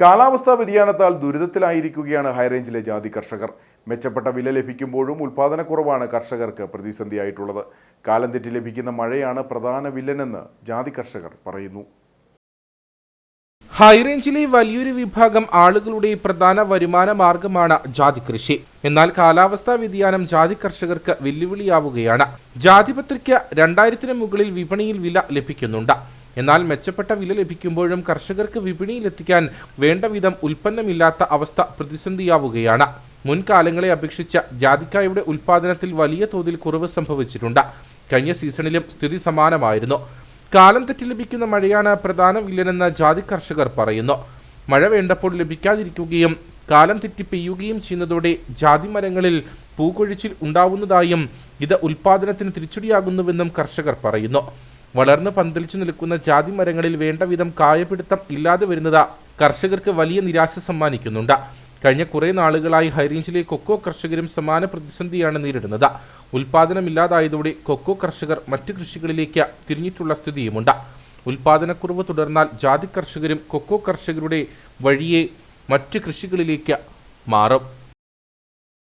കാലാവസ്ഥാ വ്യതിയാനത്താൽ ദുരിതത്തിലായിരിക്കുകയാണ് ഹൈറേഞ്ചിലെ ജാതി കർഷകർ. മെച്ചപ്പെട്ട വില ലഭിക്കുമ്പോഴും ഉൽപാദനക്കുറവാണ് കർഷകർക്ക് പ്രതിസന്ധിയായിട്ടുള്ളത്. കാലം തെറ്റി ലഭിക്കുന്ന മഴയാണ് പ്രധാന വില്ലനെന്ന് ജാതി കർഷകർ പറയുന്നു. ഹൈറേഞ്ചിലെ വലിയൊരു വിഭാഗം ആളുകളുടെ പ്രധാന വരുമാന മാർഗമാണ് ജാതി കൃഷി. എന്നാൽ കാലാവസ്ഥാ വ്യതിയാനം ജാതി കർഷകർക്ക് വെല്ലുവിളിയാവുകയാണ്. ജാതിപത്രിക്ക് രണ്ടായിരത്തിന് മുകളിൽ വിപണിയിൽ വില ലഭിക്കുന്നുണ്ട്. എന്നാൽ മെച്ചപ്പെട്ട വില ലഭിക്കുമ്പോഴും കർഷകർക്ക് വിപണിയിലെത്തിക്കാൻ വേണ്ട വിധം ഉൽപ്പന്നമില്ലാത്ത അവസ്ഥ പ്രതിസന്ധിയാവുകയാണ്. മുൻകാലങ്ങളെ അപേക്ഷിച്ച് ജാതിക്കായുടെ ഉൽപാദനത്തിൽ വലിയ തോതിൽ കുറവ് സംഭവിച്ചിട്ടുണ്ട്. കഴിഞ്ഞ സീസണിലും സ്ഥിതി സമാനമായിരുന്നു. കാലം തെറ്റി ലഭിക്കുന്ന മഴയാണ് പ്രധാന വില്ലനെന്ന് ജാതി കർഷകർ പറയുന്നു. മഴ വേണ്ടപ്പോൾ ലഭിക്കാതിരിക്കുകയും കാലം തെറ്റി പെയ്യുകയും ചെയ്യുന്നതോടെ ജാതി മരങ്ങളിൽ പൂക്കൊഴിച്ചിൽ ഉണ്ടാവുന്നതായും ഇത് ഉൽപാദനത്തിന് തിരിച്ചടിയാകുന്നുവെന്നും കർഷകർ പറയുന്നു. വളർന്ന് പന്തലിച്ചു നിൽക്കുന്ന ജാതി മരങ്ങളിൽ വേണ്ട വിധം കായപിടുത്തം ഇല്ലാതെ വരുന്നത് കർഷകർക്ക് വലിയ നിരാശ സമ്മാനിക്കുന്നുണ്ട്. കഴിഞ്ഞ കുറെ നാളുകളായി ഹൈറേഞ്ചിലെ കൊക്കോ കർഷകരും സമാന പ്രതിസന്ധിയാണ് നേരിടുന്നത്. ഉൽപാദനമില്ലാതായതോടെ കൊക്കോ കർഷകർ മറ്റ് കൃഷികളിലേക്ക് തിരിഞ്ഞിട്ടുള്ള സ്ഥിതിയുമുണ്ട്. ഉൽപാദനക്കുറവ് തുടർന്നാൽ ജാതി കർഷകരും കൊക്കോ കർഷകരുടെ വഴിയെ മറ്റ് കൃഷികളിലേക്ക് മാറും.